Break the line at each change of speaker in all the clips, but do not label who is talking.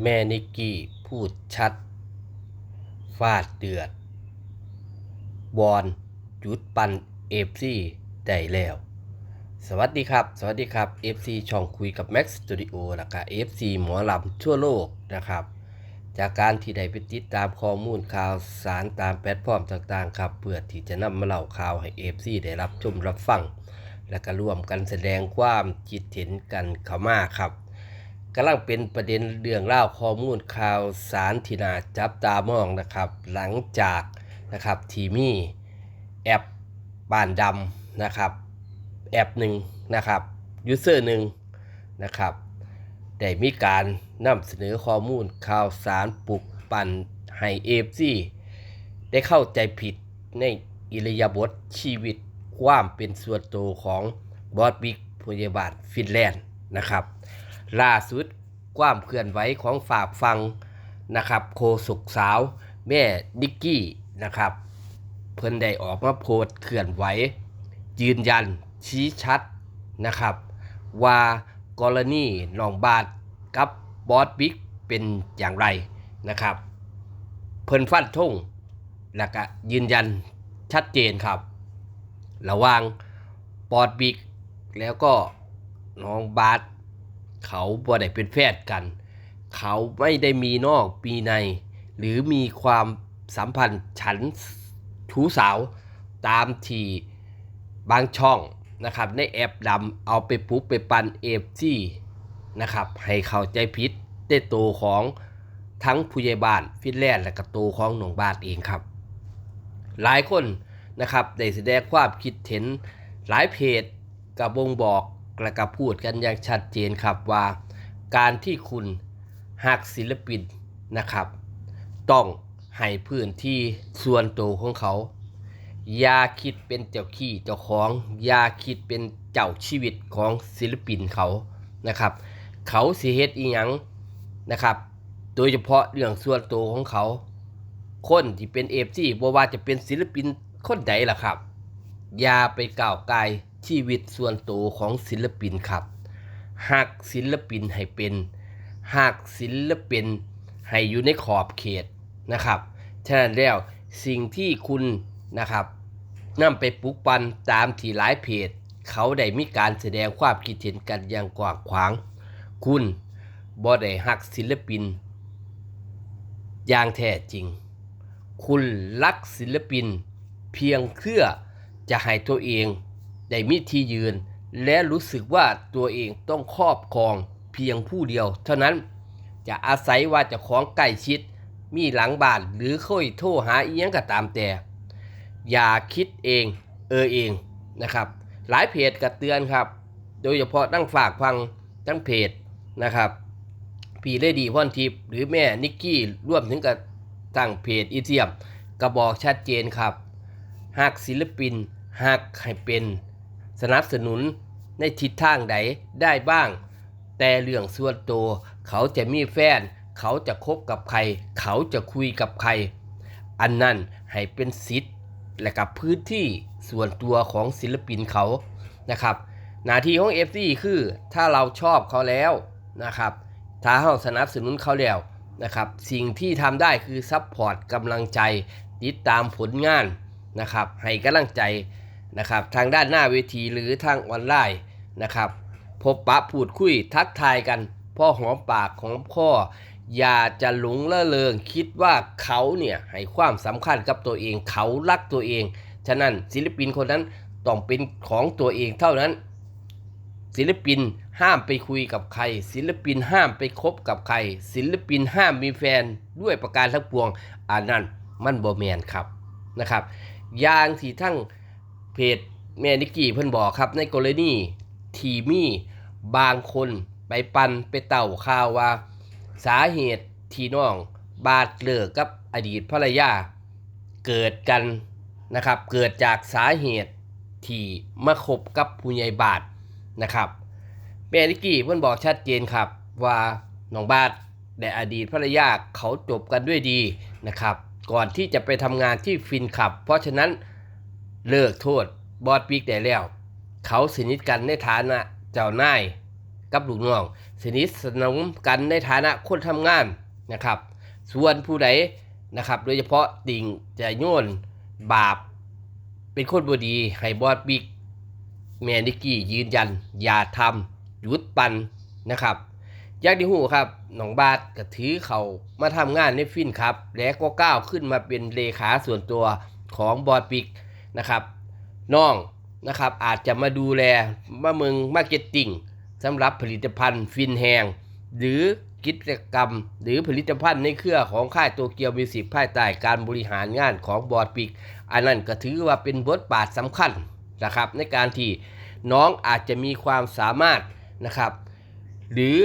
แม่นิกกี้พูดชัด ฟาดเดือดวอนหยุดปันเอฟซีได้แล้ว สวัสดีครับ สวัสดีครับ FC ช่องคุยกับ Max Studio แล้วก็ FC หมอลำทั่วโลกนะครับ จากการที่ได้ไปติดตามข้อมูลข่าวสารตามแพลตฟอร์มต่างๆ ครับ เพื่อที่จะนำมาเล่าข่าวให้ FC ได้รับชมรับฟัง และก็ร่วมกันแสดงความคิดเห็นกันเข้ามาครับ กำลังเป็นประเด็นเรื่องเล่าข้อมูลข่าวสารที่น่าจับตามองนะครับ หลังจากนะครับทีมีแอปบ้านดำนะครับแอปหนึ่งนะครับยูเซอร์หนึ่งนะครับได้มีการนำเสนอข้อมูลข่าวสารปลุกปั่นให้เอฟซีได้เข้าใจผิดในอิรยาบถชีวิตความเป็นส่วนตัวของบอสบิ๊กพยาบาลฟินแลนด์นะครับ ล่าสุดความเคลื่อนไหวของฝากฟังนะครับโคสุกสาว แม่นิกกี้นะครับ เพิ่นได้ออกมาโพสเคลื่อนไหว ยืนยันชี้ชัดนะครับ ว่ากรณีน้องบาทกับบอสบิ๊กเป็นอย่างไรนะครับ เพิ่นฟันทงแล้วก็ยืนยันชัดเจนครับ ระว่างบอสบิ๊กแล้วก็น้องบาท เขาบ่ได้เป็นแฟนกัน เขาไม่ได้มีนอกปีใน หรือมีความสัมพันธ์ฉันชู้สาวตามที่บางช่องนะครับ ในแอปดำเอาไปปุ๊บไปปันเอฟซีนะครับ ให้เข้าใจผิดได้โตวของทั้งผู้ใหญ่บ้านฟินแลนด์และก็โตวของหนองบาทเองครับ หลายคนนะครับได้แสดงความคิดเห็นหลายเพจกับบ่งบอก และก็พูดกันอย่างชัดเจนครับว่าการที่คุณหักศิลปินนะครับ ต้องให้พื้นที่ส่วนตัวของเขา อย่าคิดเป็นเจ้าขี้เจ้าของ อย่าคิดเป็นเจ้าชีวิตของศิลปินเขานะครับ เขาสิเฮ็ดอีหยังนะครับ โดยเฉพาะเรื่องส่วนตัวของเขา คนที่เป็นเอฟซีบ่ว่าจะเป็นศิลปินคนใดล่ะครับ อย่าไปก้าวไกล ชีวิตส่วนตัวของศิลปินครับหักศิลปินให้เป็นหักศิลปินให้อยู่ในขอบเขตนะครับ ฉะนั้นแล้วสิ่งที่คุณนะครับนำไปปลุกปันตามที่หลายเพจ เขาได้มีการแสดงความคิดเห็นกันอย่างกว้างขวาง คุณบ่ได้หักศิลปิน อย่างแท้จริง คุณรักศิลปิน เพียงเพื่อจะให้ตัวเอง ได้มีที่ยืน และรู้สึกว่าตัวเองต้องครอบครองเพียงผู้เดียว เท่านั้นจะอาศัยว่าจะของใกล้ชิด มีหลังบ้านหรือค่อยโทรหาอียังก็ตามแต่ อย่าคิดเองเออเองนะครับ หลายเพจก็เตือนครับ โดยเฉพาะตั้งฝากฟังตั้งเพจนะครับพี่เลดีพรทิพย์หรือแม่นิกกี้ร่วมถึงกับตั้งเพจอีเทียมก็บอกชัดเจนครับ หากศิลปินหากให้เป็น สนับสนุนในทิศทางใดได้บ้าง แต่เรื่องส่วนตัวเขาจะมีแฟน เขาจะคบกับใคร เขาจะคุยกับใคร อันนั้นให้เป็นสิทธิ์และกับพื้นที่ส่วนตัวของศิลปินเขานะครับ หน้าที่ของ FC คือถ้าเราชอบเขาแล้วนะครับถ้าเราสนับสนุนเขาแล้วนะครับ สิ่งที่ทำได้คือซัพพอร์ตกำลังใจติดตามผลงานนะครับ ให้กำลังใจ นะครับทางด้านหน้าเวทีหรือทางออนไลน์นะครับ พบปะพูดคุยทักทายกันพ่อหอมปากของพ่ออย่าจะหลงละเลงคิดว่าเขาเนี่ยให้ความสำคัญกับตัวเอง เขารักตัวเอง ฉะนั้นศิลปินคนนั้นต้องเป็นของตัวเองเท่านั้น ศิลปินห้ามไปคุยกับใคร ศิลปินห้ามไปคบกับใคร ศิลปินห้ามมีแฟนด้วยประการทั้งปวงอันนั้นมันบ่แมนครับนะครับ อย่างที่ทั้ง เพจแม่นิกกี้เพิ่นบอกครับ ในกรณีทีมีบางคนไปปันไปเต่าข่าวว่า สาเหตุที่น้องบาดเลิกกับอดีตภรรยาเกิดกันนะครับ เกิดจากสาเหตุที่มาคบกับผู้ใหญ่บาทนะครับแม่นิกกี้เพิ่นบอกชัดเจนครับว่าน้องบาทและอดีตภรรยาเขาจบกันด้วยดีนะครับ ก่อนที่จะไปทำงานที่ฟินขับ เพราะฉะนั้น เลิกโทษบอสปิกได้แล้ว เขาสนิทกันในฐานะเจ้านายกับลูกน้องสนิทสนมกันในฐานะคนทำงานนะครับ ส่วนผู้ใดนะครับ โดยเฉพาะติ่งจะโยนบาป เป็นคนบดีให้บอดบิ๊กแมนิกี้ยืนยัน อย่าทำหยุดปันนะครับยากไดีหูครับหนองบาทก็ถือเขามาทำงานในฟินครับ และก็ก้าวขึ้นมาเป็นเลขาส่วนตัวของบอดปิก นะครับน้องนะครับอาจจะมาดูแลมาเมืองมาร์เก็ตติ้งสำหรับผลิตภัณฑ์ฟินแหงหรือกิจกรรม หรือผลิตภัณฑ์ในเครือของค่ายโตเกียวมิวสิกภายใต้การบริหารงานของบอดปิก อันนั้นก็ถือว่าเป็นบทบาทสำคัญนะครับ ในการที่น้องอาจจะมีความสามารถนะครับ หรือ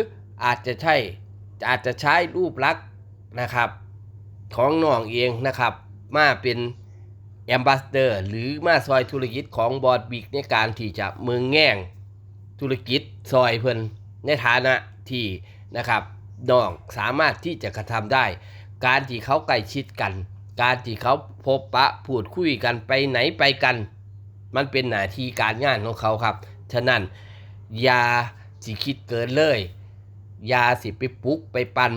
อาจจะใช่อาจจะใช้รูปลักษณ์นะครับ ของน้องเองนะครับ มาเป็น แอมบาสเดอร์หรือมาซอยธุรกิจของบอดบิกในการที่จะเมืองแง่งธุรกิจซอยเพิ่นในฐานะที่นะครับน้องสามารถที่จะกระทำได้ การที่เขาใกล้ชิดกัน การที่เขาพบปะพูดคุยกันไปไหนไปกัน มันเป็นหน้าที่การงานของเขาครับ ฉะนั้นอย่าสิคิดเกินเลยอยาสิไปปลุกไปปัน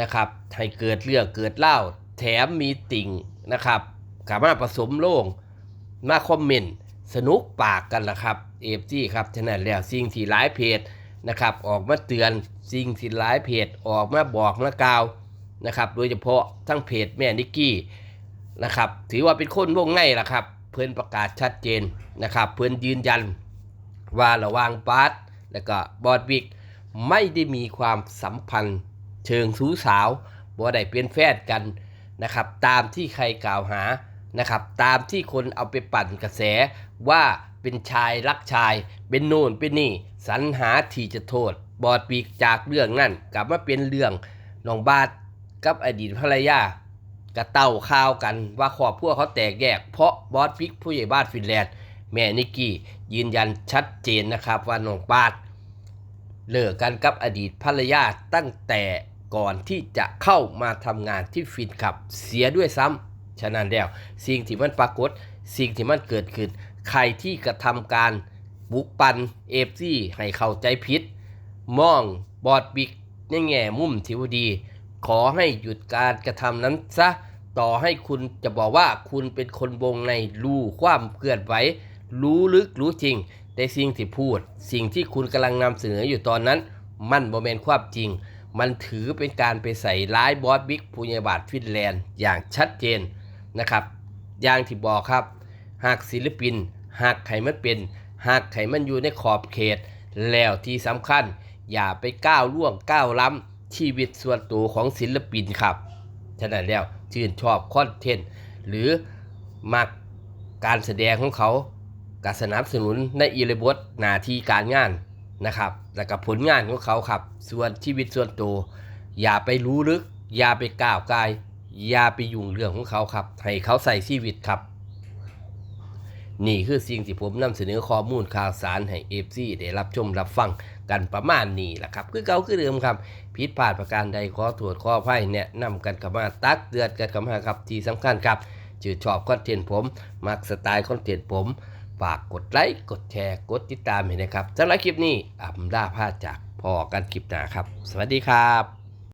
นะครับให้เกิดเรื่องเกิดเล่า แถมมีติ่งนะครับ กามาผสมโล่งมาคอมเมนต์สนุกปากกันละครับเอฟซีครับฉะนั้นแล้วสิ่งที่หลายเพจนะครับ ออกมาเตือนสิ่งที่หลายเพจออกมาบอกมากล่าวนะครับโดยเฉพาะทั้งเพจแม่นิกกี้นะครับถือว่าเป็นคนวงในละครับ เพื่อนประกาศชัดเจนนะครับ เพื่อนยืนยัน ว่าระวางบาสและก็บอดวิกไม่ได้มีความสัมพันธ์ เชิงสูสาวบ่ได้เป็นแฟนกันนะครับ ตามที่ใครกล่าวหา นะครับตามที่คนเอาไปปั่นกระแสว่าเป็นชายรักชาย เป็นโน่นเป็นนี่สรรหาที่จะโทษ บอดปีกจากเรื่องนั่นกลับมาเป็นเรื่องน้องบาทกับอดีตภรรยากระเต้าข่าวกันว่าครอบครัวเขาแตกแยก เพราะบอสพิกผู้ใหญ่บ้านฟินแลนด์ แม่นิกกี้ยืนยันชัดเจนนะครับว่าน้องบาทเลิกกันกับอดีตภรรยาตั้งแต่ก่อนที่จะเข้ามาทำงานที่ฟินขับเสียด้วยซ้ำ ฉะนั้นแล้วสิ่งที่มันปรากฏ สิ่งที่มันเกิดขึ้น ใครที่กระทำการบุกปันเอฟซีให้เข้าใจผิด มองบอดบิกในแง่มุมที่วดี ขอให้หยุดการกระทำนั้นซะต่อให้คุณจะบอกว่าคุณเป็นคนวงในรู้ความเกิดไหวรู้ลึกรู้จริงแต่สิ่งที่พูด สิ่งที่คุณกำลังนำเสนออยู่ตอนนั้น มันโมเมนความจริง มันถือเป็นการไปใส่ร้ายบอสบิ๊กผู้ใหญ่บาทฟินแลนด์อย่างชัดเจน นะครับอย่างที่บอกครับ หากศิลปิน หากไขมันเป็น หากไขมันอยู่ในขอบเขต แล้วที่สำคัญ อย่าไปก้าวล่วงก้าวล้ำชีวิตส่วนตัวของศิลปินครับฉะนั้นแล้วชื่นชอบคอนเทนต์หรือมักการแสดงของเขาการสนับสนุนในอิริบทหน้าที่การงานนะครับ และกับผลงานของเขาครับ ส่วนชีวิตส่วนตัวอย่าไปรู้ลึก อย่าไปก้าวไกล อย่าไปยุ่งเรื่องของเขาครับ ให้เขาใส่ชีวิตครับ นี่คือสิ่งที่ผมนำเสนอข้อมูลข่าวสารให้เอฟซีได้รับชมรับฟังกันประมาณนี้แหละครับ คือเก่าคือเดิมครับ ผิดพลาดประการใดขอตรวจขออภัยแนะนำกันเข้ามาตักเตือนกันเข้ามาครับที่สำคัญครับชื่นชอบคอนเทนต์ผม มักสไตล์คอนเทนต์ผมฝากกดไลค์ กดแชร์ กดติดตามให้นะครับสำหรับคลิปนี้อ่ำล่าพาจากพอกันคลิปหน้าครับ สวัสดีครับ